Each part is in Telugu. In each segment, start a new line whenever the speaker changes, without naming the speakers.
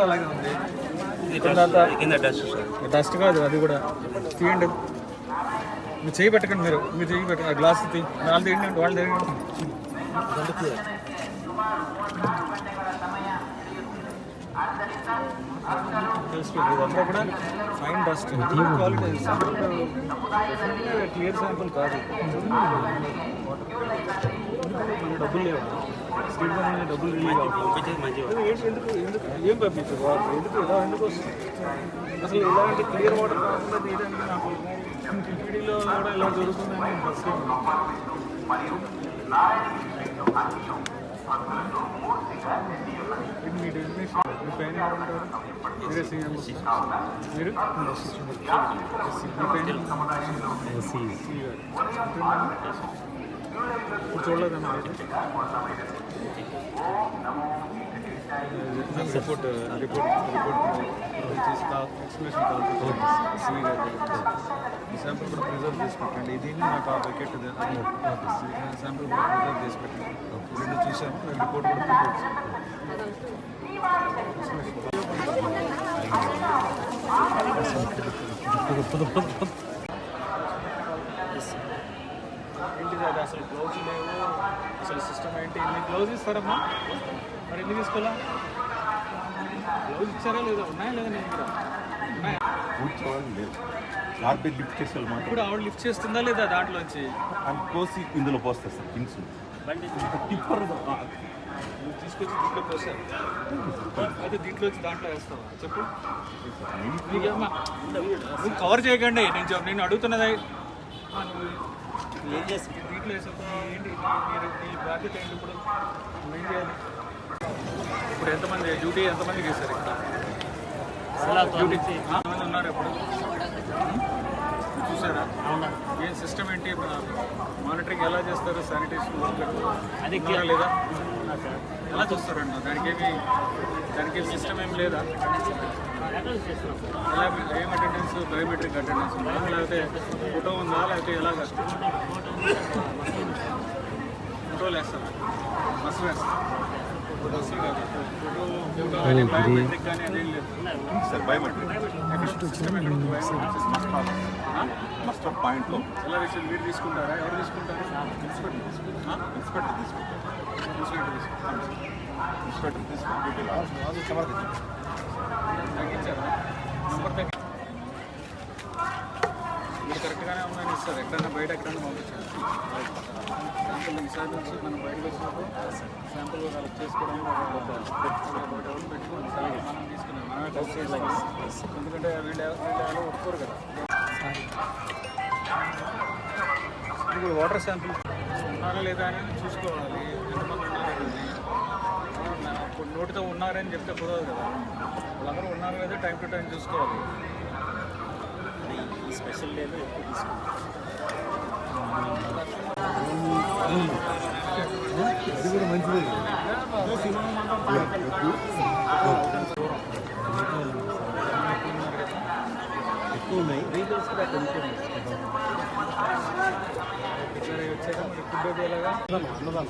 కూడా అలాగే ఉంది.
ఇది
కింద
డస్ట్ కింద
అది కూడా. తీయండి. మీరు చేయి పెట్టకండి మీరు. మీరు చేయి పెట్టండి ఆ గ్లాస్ తీ వాళ్ళు తీయండి వాళ్ళు తీయండి. ఇదంతా కూడా fine dust quality clear sample కాదు. డబ్బులు లేవు? స్టేట్ డబ్బులు రిలీజ్
మంచిగా
ఎందుకు ఎందుకు ఏం పంపించారు వాటర్ ఎందుకు ఎందుకు అసలు ఇలాంటి క్లియర్ వాటర్ కాకుండా తీయడానికి నాకు కూడా ఇలా జరుగుతుందని ఫస్ట్ మీ మీరు మీ పైన ఎస్సీ గారు ఇప్పుడు చూడలేదన్నా రిపోర్ట్ రిపోర్ట్ రిపోర్ట్ చేసి ఎక్స్ప్లెనేషన్ కాల్ సిఈ గారు ఈ శాంపుల్ కూడా ప్రిజర్వ్ చేసి పెట్టండి ఇది నాకు ఆ వికెట్ శాంపుల్ కూడా ప్రిజర్వ్ చేసి పెట్టండి రెండు చూసాము రిపోర్ట్ కూడా ప్రిపేర్ ఏంటిది అది అసలు గ్లౌజ్ లేవు అసలు సిస్టమ్ ఏంటి? ఎన్ని గ్లౌజ్ ఇస్తారమ్మా? మరి ఎన్ని తీసుకోవాలా? గ్లౌజ్ ఇచ్చారా లేదా? ఉన్నాయా లేదా నేను దగ్గర ఉన్నాయా?
కార్పెట్ లిఫ్ట్ చేసే
ఇప్పుడు ఆవిడ లిఫ్ట్ చేస్తుందా లేదా దాంట్లోంచి?
అది కోసి ఇందులో పోస్తారు సార్ థింగ్స్ టిప్పర్
తీసుకొచ్చి దీంట్లో పోసారు అయితే దీంట్లో వచ్చి దాంట్లో వేస్తావా? చెప్పు. నువ్వు కవర్ చేయకండి. నేను నేను అడుగుతున్నది ఏం చేస్తావు దీంట్లో ఏంటి? మీరు నీ బాధ్యత ఏంటి ఇప్పుడు? చేయాలి? ఇప్పుడు ఎంతమంది డ్యూటీ ఎంతమంది చేశారు ఇక్కడ? డ్యూటీ ఎంతమంది ఉన్నారు ఇప్పుడు? చూసారా? ఏం సిస్టమ్ ఏంటి? మానిటరింగ్ ఎలా చేస్తారు? శానిటేషన్ అది లేదా? ఎలా చూస్తారండి. దానికి ఏమి దానికి ఏమి సిస్టమ్ ఏం లేదా? ఎలా ఏం అటెండెన్స్ బయోమెట్రిక్ అటెండెన్స్ ఉందా? లేకపోతే ఫోటో ఉందా? లేకపోతే ఎలాగా? ఫోటోలు వేస్తారా బస్సు వేస్తారా? బస్సు కాదు. ఫోటో ఫోటో కానీ బయోమెట్రిక్ కానీ అదేం లేదు.
సార్ బయోమెట్రిక్ మస్టర్ పాయింట్లో
ఎలా విషయం మీరు తీసుకుంటారా? ఎవరు తీసుకుంటారు?
ఇన్స్పెక్టర్ తీసుకుంటారు? ఇన్స్పెక్టర్ తీసుకుంటారు.
తీసుకుంటారు తీసుకుంటారు.
ఇన్స్పెక్టర్ తీసుకుని డీటెయిల్
మీరు కరెక్ట్గానే ఉన్నాయని ఇస్తారు ఎక్కడైనా బయట ఎక్కడైనా పంపించారు శాంపుల్ ఈసారి నుంచి మనం బయటకు వచ్చినప్పుడు శాంపుల్ కలెక్ట్ చేసుకోవడం బయట ఎవరు పెట్టుకోండి సరే మనం తీసుకున్నాం మనమే టెస్ట్ చేయాలి ఎందుకంటే వీళ్ళు వీళ్ళు ఒప్పుకోరు కదా ఇప్పుడు వాటర్ శాంపుల్ ఉన్నారా లేదా అని చూసుకోవాలి. ఎంతమంది ఇప్పుడు నోటితో ఉన్నారని చెప్తే కుదరదు కదా. వాళ్ళందరూ ఉన్నారు లేదా టైం టు టైం చూసుకోవాలి.
ఈ స్పెషల్ డేలో ఎక్కువ తీసుకుంటాం ఎక్కువ ఉన్నాయి. వెహికల్స్ కూడా అన్నదానం.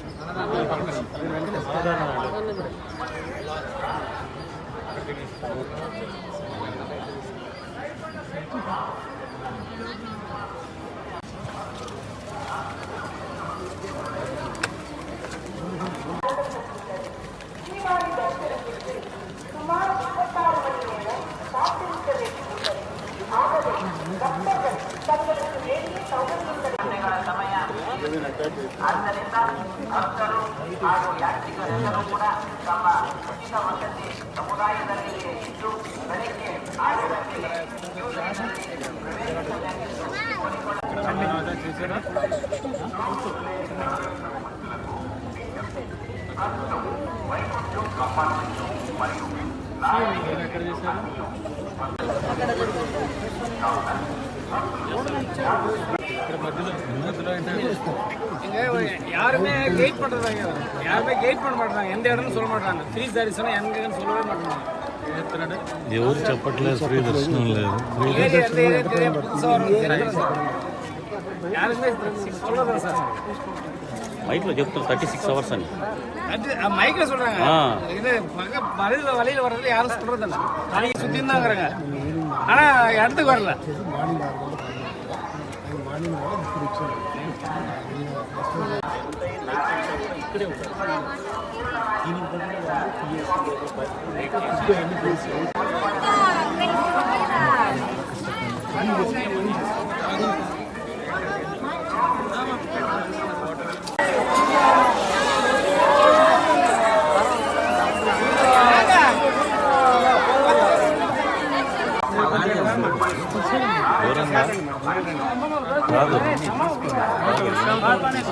కొనుక్కోండి
ఇక్కడ వచ్చాక మరి ఫుడ్ అది ఎలాగా చేశారా నేను ఎక్కడ చేశాను ఇక్కడ మధ్యలో మధ్యలో అయితే
யாருமே கெயிட் பண்றதாங்க யாருமே கெயிட் பண்ண மாட்டாங்க எந்த இடம்னு சொல்ல மாட்டாங்க ஃப்ரீ சாரீஸ் எங்கன்னு சொல்லவே மாட்டாங்க
ఏం చెప్తున్నాడు
ఎవరు చెప్పట్లేదు ఫ్రీ దర్శనం లేదు
ஏரியா எந்த ஏரியா தெரியும் புதுசா வரும் தெரியும் சார் யாருமே சொல்லதான் சார்
மைக்கில் చెప్తారు థర్టీ సిక్స్ అవర్స్ అని
அது மைக்ல சொல்றாங்க
ஆ.
இது பக்க வழியில வழியில வர்றது யாரும் சொல்றது இல்ல நாளைக்கு சுத்தி இருந்தாங்கிறாங்க ஆனா இடத்துக்கு வரல
ఇక్కడే ఉంటారు దీనికి బదులు వాళ్ళు పిఎస్సీ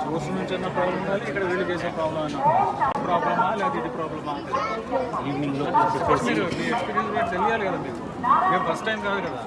సోర్స్ నుంచి ఉన్న ప్రాబ్లం ఇక్కడ వీళ్ళు చేసే ప్రాబ్లం అన్న ప్రాబ్లమా లేదా ఇది ప్రాబ్లమా
ఈవినింగ్లో
మీరు మీ ఎక్స్పీరియన్స్ కూడా తెలియాలి కదా మీకు. మేము ఫస్ట్ టైం కాదు కదా.